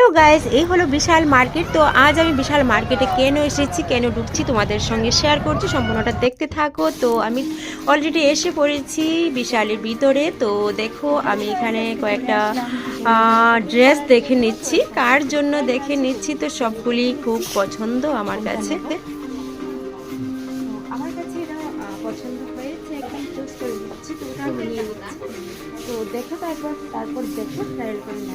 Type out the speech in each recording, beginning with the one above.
Hello guys এই হলো বিশাল market. তো আজ আমি বিশাল মার্কেটে কেন এসেছি, কেন ঢুকছি তোমাদের সঙ্গে শেয়ার করছি, সম্পূর্ণটা দেখতে থাকো। তো আমি অলরেডি এসে পড়েছি বিশালের ভিতরে। তো দেখো, আমি এখানে কয়েকটা ড্রেস দেখে নিচ্ছি। কার জন্য দেখে নিচ্ছি? তো সবগুলি খুব পছন্দ আমার কাছে। নিচ্ছি, তো নিচ্ছি। তো দেখো তারপর তারপর দেখো ট্রায়াল করে না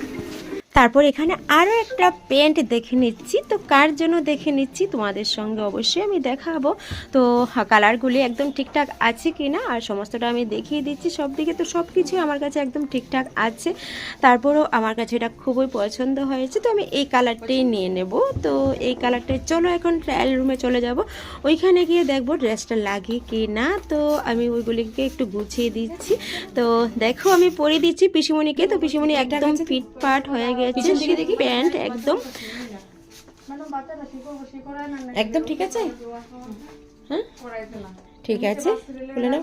তারপর এখানে আরও একটা প্যান্ট দেখে নিচ্ছি। তো কার জন্য দেখে নিচ্ছি? তোমাদের সঙ্গে অবশ্যই আমি দেখাবো। তো কালারগুলি একদম ঠিকঠাক আছে কি না আর সমস্তটা আমি দেখিয়ে দিচ্ছি। সব দিকে তো সব কিছুই আমার কাছে একদম ঠিকঠাক আছে। তারপরও আমার কাছে এটা খুবই পছন্দ হয়েছে। তো আমি এই কালারটাই নিয়ে নেব। তো এই কালারটাই চলো এখন ট্রায়াল রুমে চলে যাব। ওইখানে গিয়ে দেখব ড্রেসটা লাগে কি না তো আমি ওইগুলিকে একটু গুছিয়ে দিচ্ছি। তো দেখো আমি পরে দিচ্ছি পিসিমণিকে। তো পিসিমণি একদম ফিটফাট হয়ে গেছে প্যান্ট একদম। একদম ঠিক আছে? হ্যাঁ? ঠিক আছে।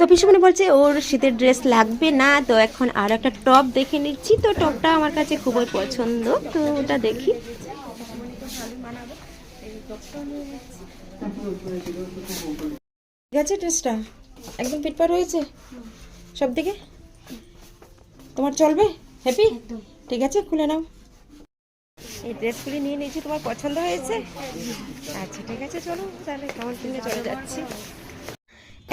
তো পিসুমণি বলছে ওর শীতের ড্রেস লাগবে না তো এখন আর একটা টপ দেখে নিচ্ছি। তো টপটা আমার কাছে খুবই পছন্দ তো ওটা দেখি। ঠিক আছে ড্রেসটা? একদম ফিটফাট হয়েছে? সব দিকে তোমার চলবে? হ্যাপি? ঠিক আছে খুলে নাও। এই ড্রেসগুলি নিয়ে নিয়েছি, তোমার পছন্দ হয়েছে? আচ্ছা ঠিক আছে, চলো, তাহলে কাউন্টিংয়ে চলে যাচ্ছি।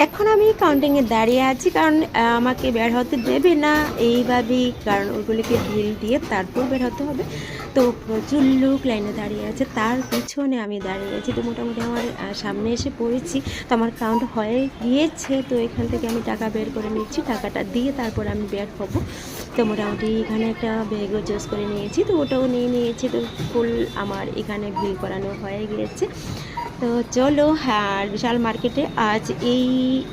এখন আমি কাউন্টিংয়ে দাঁড়িয়ে আছি, কারণ আমাকে বের হতে দেবে না এইভাবেই, কারণ ওইগুলিকে ঢিল দিয়ে তারপর বের হতে হবে। তো প্রচুর লোক লাইনে দাঁড়িয়ে আছে, তার পিছনে আমি দাঁড়িয়ে আছি। তো মোটামুটি আমার সামনে এসে পড়েছি। তো আমার কাউন্ট হয়ে গিয়েছে, তো এখান থেকে আমি টাকা বের করে নিচ্ছি। টাকাটা দিয়ে তারপর আমি বের হব। তো মোটামুটি এখানে একটা ব্যাগও চুজ করে নিয়েছি তো ওটাও নিয়ে নিয়েছি তো ফুল আমার এখানে বিল করানো হয়ে গিয়েছে। তো চলো আর বিশাল মার্কেটে আজ এই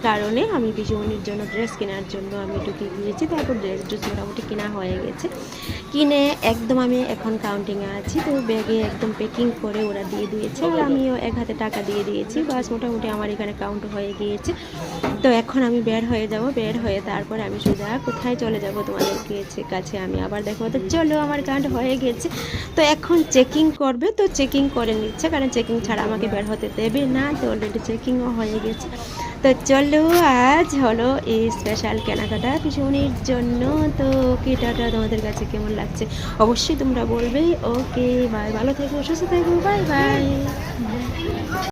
কারণে আমি বিজুমনির জন্য ড্রেস কেনার জন্য আমি ঢুকে গিয়েছি তারপর ড্রেস ড্রেস মোটামুটি কেনা হয়ে গেছে। কিনে একদম আমি এখন কাউন্টিংয়ে আছি তো ব্যাগে একদম প্যাকিং করে ওরা দিয়ে দিয়েছে আর আমিও এক হাতে টাকা দিয়ে দিয়েছি বাস মোটামুটি আমার এখানে কাউন্ট হয়ে গিয়েছে। তো এখন আমি বের হয়ে যাব বের হয়ে তারপর আমি সোজা কোথায় চলে যাব তোমাদের কাছে- কাছে আমি আবার দেখো তো চলো, আমার কাউন্ট হয়ে গেছে। তো এখন চেকিং করবে, তো চেকিং করে নিচ্ছে, কারণ চেকিং ছাড়া আমাকে বের হতে দেবে না, তো অলরেডি চেকিংও হয়ে গেছে। তো চলো, আজ হলো এই স্পেশাল কেনাকাটা পিছনের জন্য। তো কেটাটা তোমাদের কাছে কেমন লাগছে? অবশ্যই তোমরা বলবে। ওকে বাই ভালো থেকো, সুস্থ থেকো বাই বাই